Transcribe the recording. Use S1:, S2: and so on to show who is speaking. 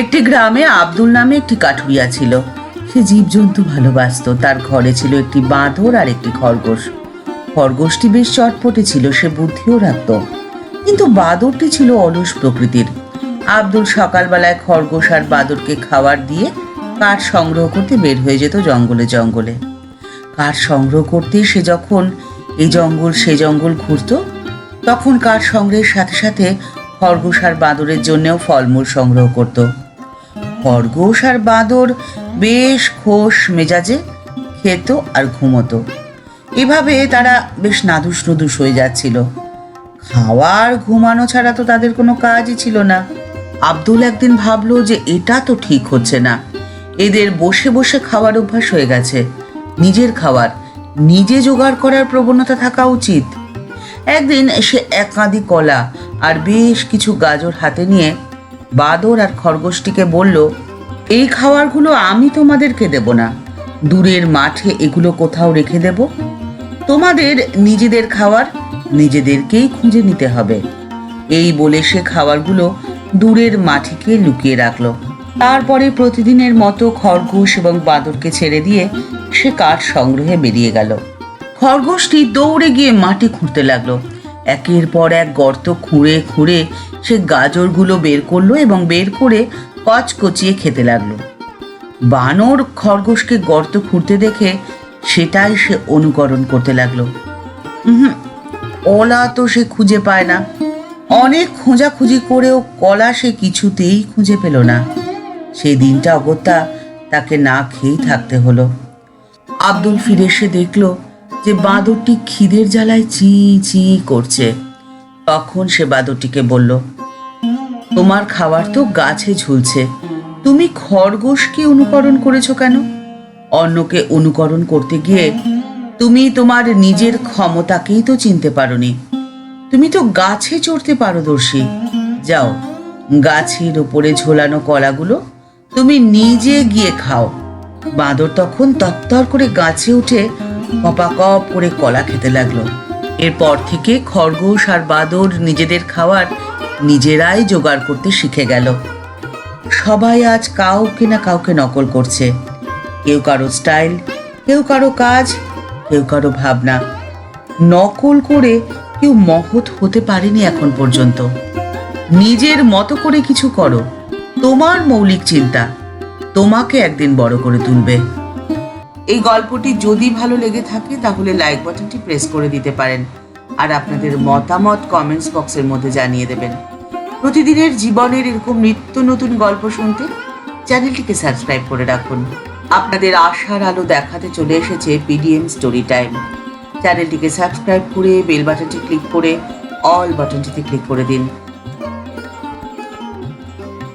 S1: একটি গ্রামে আব্দুল নামে একটি কাঠুরিয়া ছিল। সে জীবজন্তু ভালোবাসতো। তার ঘরে ছিল একটি বাঁদর আর একটি খরগোশ। খরগোশটি বেশ চটপটে ছিল, সে বুদ্ধিও রাখত। কিন্তু বাঁদরটি ছিল অলস প্রকৃতির। আব্দুল সকালবেলায় খরগোশ আর বাঁদরকে খাবার দিয়ে কাঠ সংগ্রহ করতে বের হয়ে যেত জঙ্গলে জঙ্গলে। কাঠ সংগ্রহ করতে সে যখন এই জঙ্গল, সে জঙ্গল ঘুরতো, তখন কাঠ সংগ্রহের সাথে সাথে খরগোশ আর বাঁদরের জন্যেও ফলমূল সংগ্রহ করত। খরগোশ আর বাঁদর বেশ খোশ মেজাজে খেত আর ঘুমতো। এভাবে তারা বেশ নাদুস নুদুস হয়ে যাচ্ছিল। খাওয়া আর ঘুমানো ছাড়া তো তাদের কোনো কাজই ছিল না। আব্দুল একদিন ভাবলো যে এটা তো ঠিক হচ্ছে না। এদের বসে বসে খাওয়ার অভ্যাস হয়ে গেছে। নিজের খাবার নিজে জোগাড় করার প্রবণতা থাকা উচিত। একদিন সে এক কাঁদি কলা আর বেশ কিছু গাজর হাতে নিয়ে বাদর আর খরগোশটিকে বলল, এই খাবারগুলো আমি তোমাদেরকে দেব না। দূরের মাঠে এগুলো কোথাও রেখে দেব। তোমাদের নিজেদের খাবার নিজেদেরকেই খুঁজে নিতে হবে। এই বলে সে খাবারগুলো দূরের মাটিকে লুকিয়ে রাখল। তারপরে প্রতিদিনের মতো খরগোশ এবং বাঁদরকে ছেড়ে দিয়ে সে কাঠ সংগ্রহে বেরিয়ে গেল। খরগোশটি দৌড়ে গিয়ে মাটি খুঁড়তে লাগল। একের পর এক গর্ত খুঁড়ে খুঁড়ে সে গাজরগুলো বের করল এবং বের করে কচকচিয়ে খেতে লাগল। বানর খরগোশকে গর্ত খুঁড়তে দেখে সেটাই সে অনুকরণ করতে লাগল। কলা তো সে খুঁজে পায় না। অনেক খোঁজাখুঁজি করেও কলা সে কিছুতেই খুঁজে পেল না। সেই দিনটা অগত্যা তাকে না খেয়েই থাকতে হলো। আব্দুল ফিরে এসে দেখল যে বাঁদরটি খিদের জ্বালায় চি চি করছে। তখন সে বাঁদরটিকে বলল, তোমার খাবার তো গাছে ঝুলছে। তুমি খরগোশকে অনুকরণ করেছ কেন? অন্যকে অনুকরণ করতে গিয়ে তুমি তোমার নিজের ক্ষমতাকেই তো চিনতে পারোনি। তুমি তো গাছে চড়তে পারদর্শী। যাও, গাছের ওপরে ঝোলানো কলাগুলো তুমি নিজে গিয়ে খাও। বাঁদর তখন তত্তর করে গাছে উঠে কপাকপ করে কলা খেতে লাগল। এরপর থেকে খরগোশ আর বাদর নিজেদের খাওয়ার নিজেরাই জোগাড় করতে শিখে গেল। সবাই আজ কাউকে না কাউকে নকল করছে। কেউ কারও স্টাইল, কেউ কারও কাজ, কেউ কারও ভাবনা। নকল করে কেউ মহৎ হতে পারেনি এখন পর্যন্ত। নিজের মতো করে কিছু করো, তোমার মৌলিক চিন্তা তোমাকে একদিন বড় করে তুলবে। এই গল্পটি যদি ভালো লেগে থাকে, তাহলে লাইক বাটনটি প্রেস করে দিতে পারেন। আর আপনাদের মতামত কমেন্টস বক্সের মধ্যে জানিয়ে দেবেন। প্রতিদিনের জীবনের এরকম নিত্য নতুন গল্প শুনতে চ্যানেলটিকে সাবস্ক্রাইব করে রাখুন। আপনাদের আশার আলো দেখাতে চলে এসেছে পিডিএম স্টোরি টাইম চ্যানেলটিকে সাবস্ক্রাইব করে বেল বাটনটি ক্লিক করে অল বাটনটিতে ক্লিক করে দিন।